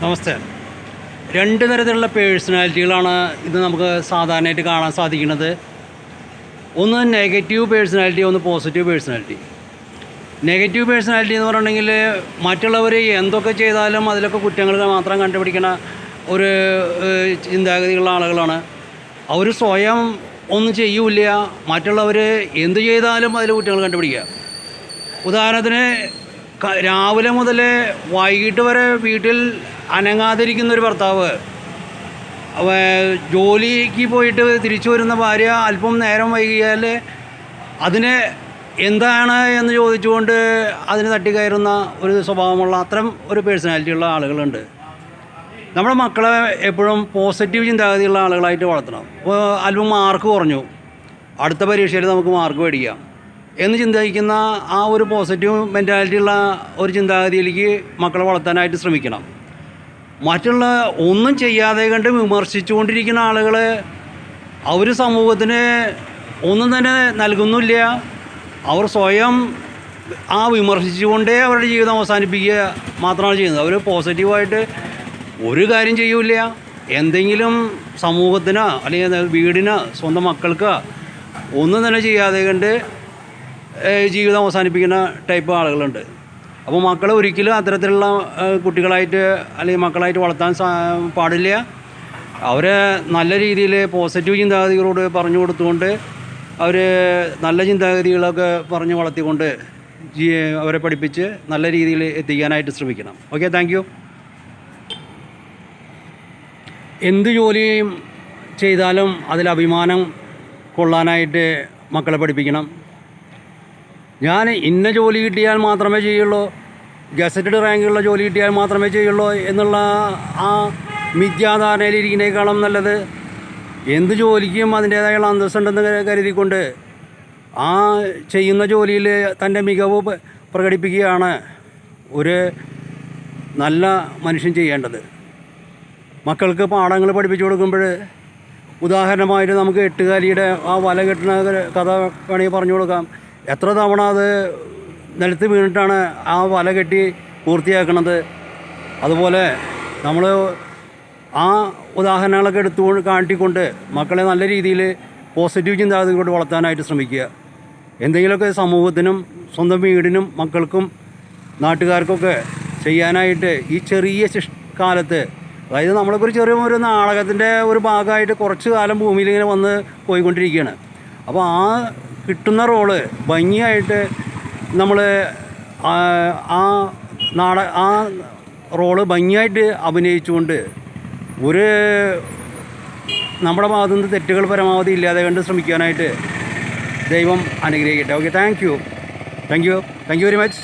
നമസ്തേ. രണ്ട് തരത്തിലുള്ള പേഴ്സണാലിറ്റികളാണ് ഇത് നമുക്ക് സാധാരണയായിട്ട് കാണാൻ സാധിക്കുന്നത്. ഒന്ന് നെഗറ്റീവ് പേഴ്സണാലിറ്റി ഒന്ന് പോസിറ്റീവ് പേഴ്സണാലിറ്റി. നെഗറ്റീവ് പേഴ്സണാലിറ്റി എന്ന് പറഞ്ഞിട്ടുണ്ടെങ്കിൽ മറ്റുള്ളവർ എന്തൊക്കെ ചെയ്താലും അതിലൊക്കെ കുറ്റങ്ങൾ മാത്രം കണ്ടുപിടിക്കണ ഒരു ചിന്താഗതിയുള്ള ആളുകളാണ്. അവർ സ്വയം ഒന്നും ചെയ്യൂല മറ്റുള്ളവർ എന്ത് ചെയ്താലും അതിൽ കുറ്റങ്ങൾ കണ്ടുപിടിക്കുക. ഉദാഹരണത്തിന് രാവിലെ മുതൽ വൈകിട്ട് വരെ വീട്ടിൽ അനങ്ങാതിരിക്കുന്ന ഒരു ഭർത്താവ് ജോലിക്ക് പോയിട്ട് തിരിച്ചു വരുന്ന ഭാര്യ അല്പം നേരം വൈകിയാൽ അതിന് എന്താണ് എന്ന് ചോദിച്ചുകൊണ്ട് അതിന് തട്ടിക്കയറുന്ന ഒരു സ്വഭാവമുള്ള അത്തരം ഒരു പേഴ്സണാലിറ്റി ഉള്ള ആളുകളുണ്ട്. നമ്മുടെ മക്കളെ എപ്പോഴും പോസിറ്റീവ് ചിന്താഗതിയുള്ള ആളുകളായിട്ട് വളർത്തണം. ഇപ്പോൾ അല്പം മാർക്ക് കുറഞ്ഞു. അടുത്ത പരീക്ഷയിൽ നമുക്ക് മാർക്ക് മേടിക്കാം. എന്ന് ചിന്തിക്കുന്ന ആ ഒരു പോസിറ്റീവ് മെന്റാലിറ്റി ഉള്ള ഒരു ചിന്താഗതിയിലേക്ക് മക്കളെ വളർത്താനായിട്ട് ശ്രമിക്കണം. മറ്റുള്ള ഒന്നും ചെയ്യാതെ കണ്ട് വിമർശിച്ചുകൊണ്ടിരിക്കുന്ന ആളുകൾ അവർ സമൂഹത്തിന് ഒന്നും തന്നെ നൽകുന്നില്ല. അവർ സ്വയം ആ വിമർശിച്ചുകൊണ്ടേ അവരുടെ ജീവിതം അവസാനിപ്പിക്കുക മാത്രമാണ് ചെയ്യുന്നത്. അവർ പോസിറ്റീവായിട്ട് ഒരു കാര്യം ചെയ്യൂല എന്തെങ്കിലും സമൂഹത്തിനോ അല്ലെങ്കിൽ വീടിനോ സ്വന്തം മക്കൾക്കോ ഒന്നും തന്നെ ചെയ്യാതെ കണ്ട് ജീവിതം അവസാനിപ്പിക്കുന്ന ടൈപ്പ് ആളുകളുണ്ട്. അപ്പോൾ മക്കളെ ഒരിക്കലും അത്തരത്തിലുള്ള കുട്ടികളായിട്ട് അല്ലെങ്കിൽ മക്കളായിട്ട് വളർത്താൻ പാടില്ല. അവരെ നല്ല രീതിയിൽ പോസിറ്റീവ് ചിന്താഗതികളോട് പറഞ്ഞു കൊടുത്തുകൊണ്ട് അവർ നല്ല ചിന്താഗതികളൊക്കെ പറഞ്ഞ് വളർത്തിക്കൊണ്ട് അവരെ പഠിപ്പിച്ച് നല്ല രീതിയിൽ എത്തിക്കാനായിട്ട് ശ്രമിക്കണം. ഓക്കെ താങ്ക് എന്ത് ജോലിയും ചെയ്താലും അതിൽ അഭിമാനം കൊള്ളാനായിട്ട് മക്കളെ പഠിപ്പിക്കണം. ഞാൻ ഇന്ന ജോലി കിട്ടിയാൽ മാത്രമേ ചെയ്യുള്ളൂ. ഗസറ്റഡ് റാങ്കുള്ള ജോലി കിട്ടിയാൽ മാത്രമേ ചെയ്യുള്ളൂ എന്നുള്ള ആ മിഥ്യാധാരണയിലിരിക്കുന്നതിനേക്കാളും നല്ലത് എന്ത് ജോലിക്കും അതിന്റേതായുള്ള അന്തസ്സുണ്ടെന്ന് കരുതിക്കൊണ്ട് ആ ചെയ്യുന്ന ജോലിയിൽ തന്റെ മികവ് പ്രകടിപ്പിക്കുകയാണ് ഒരു നല്ല മനുഷ്യൻ ചെയ്യേണ്ടത്. മക്കൾക്ക് പാഠങ്ങൾ പഠിപ്പിച്ചു കൊടുക്കുമ്പോൾ ഉദാഹരണമായിട്ട് നമുക്ക് എട്ടുകാലിയുടെ ആ വല കെട്ടുന്ന കഥ വേണമെങ്കിൽ പറഞ്ഞു കൊടുക്കാം. എത്ര തവണ അത് നിലത്ത് വീണിട്ടാണ് ആ വല കെട്ടി പൂർത്തിയാക്കുന്നത് അതുപോലെ നമ്മൾ ആ ഉദാഹരണങ്ങളൊക്കെ എടുത്തു കാട്ടിക്കൊണ്ട് മക്കളെ നല്ല രീതിയിൽ പോസിറ്റീവ് ചിന്താഗതികളോട് വളർത്താനായിട്ട് ശ്രമിക്കുക. എന്തെങ്കിലുമൊക്കെ സമൂഹത്തിനും സ്വന്തം വീടിനും മക്കൾക്കും നാട്ടുകാർക്കൊക്കെ ചെയ്യാനായിട്ട് ഈ ചെറിയ ശിഷ് കാലത്ത് അതായത് നമ്മളൊക്കെ ഒരു ചെറിയ ഒരു നാടകത്തിന്റെ ഒരു ഭാഗമായിട്ട് കുറച്ച് കാലം ഭൂമിയിൽ ഇങ്ങനെ വന്ന് പോയിക്കൊണ്ടിരിക്കുകയാണ്. അപ്പോൾ ആ കിട്ടുന്ന റോൾ ഭംഗിയായിട്ട് നമ്മൾ ആ നാട ആ റോൾ ഭംഗിയായിട്ട് അഭിനയിച്ചുകൊണ്ട് ഒരു നമ്മുടെ ഭാഗത്തു നിന്ന് തെറ്റുകൾ പരമാവധി ഇല്ലാതെ കണ്ട് ശ്രമിക്കാനായിട്ട് ദൈവം അനുഗ്രഹിക്കട്ടെ. Okay thank you thank you thank you very much